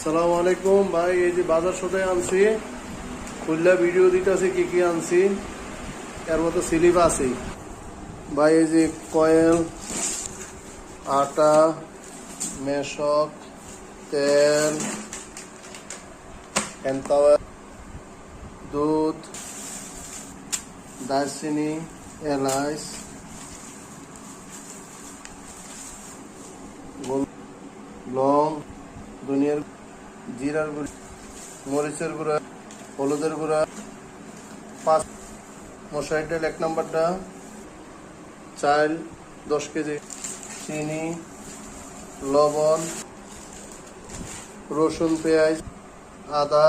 সালাম আলাইকুম ভাই, এই যে বাজার সাথে আনছি। খুললা ভিডিও দিতেছি কি কি আনছি। এর মতো স্লিপ আছে। ভাই, এই যে কয়েল, আটা, মেশক, তেল এনতাওয়া দুধ, দারচিনি, এলাচ লং দুনিয়ার জিরার গুঁড়া, মরিচের গুঁড়া, হলুদের গুঁড়া, পাঁচ মশারি ডাল এক নম্বরটা চাল দশ কেজি, চিনি, লবণ, রসুন, পেঁয়াজ, আদা,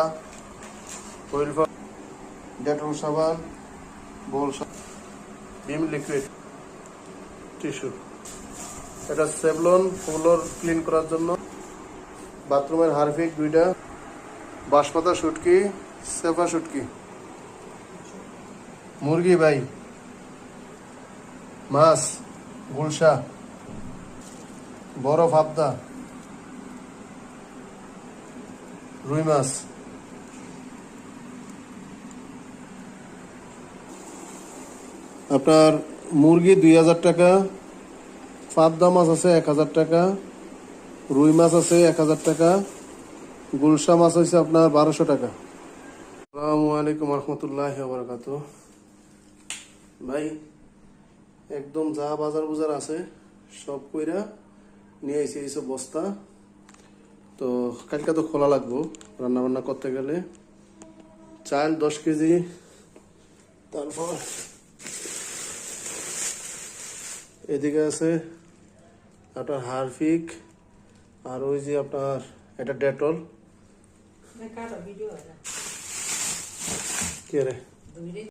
অয়েল ডেটল সাবান, বোল ভিম লিকুইড, টিস্যু। এটা সেভলন ফ্লোর ক্লিন করার জন্য বাথরুমের হারফিক দুইটা। বাঁশপাতা শুটকি সেফা শুটকি মুরগি, ভাই। মাছ, গুলশা। বড় ফাবদা। রুই মাছ। আপনার মুরগি দুই হাজার টাকা পাবদা মাছ আছে এক হাজার টাকা। রুই মাছ আছে এক হাজার টাকা, গুলশা মাছ হয়েছে আপনার বারোশো টাকা। আসসালামু আলাইকুম রহমতুল্লাহ বারকাত ভাই, একদম যা বাজার বুজার আছে, সব কইরা নিয়ে আইছি এইসব বস্তা। তো কালকে তো খোলা লাগবো রান্না বান্না করতে গেলে। চাল দশ কেজি, তারপর এদিকে আছে আপনার হারফিক আর ওই যে আপনার এটা ডেটল Me cago, video, কে রে ¿verdad?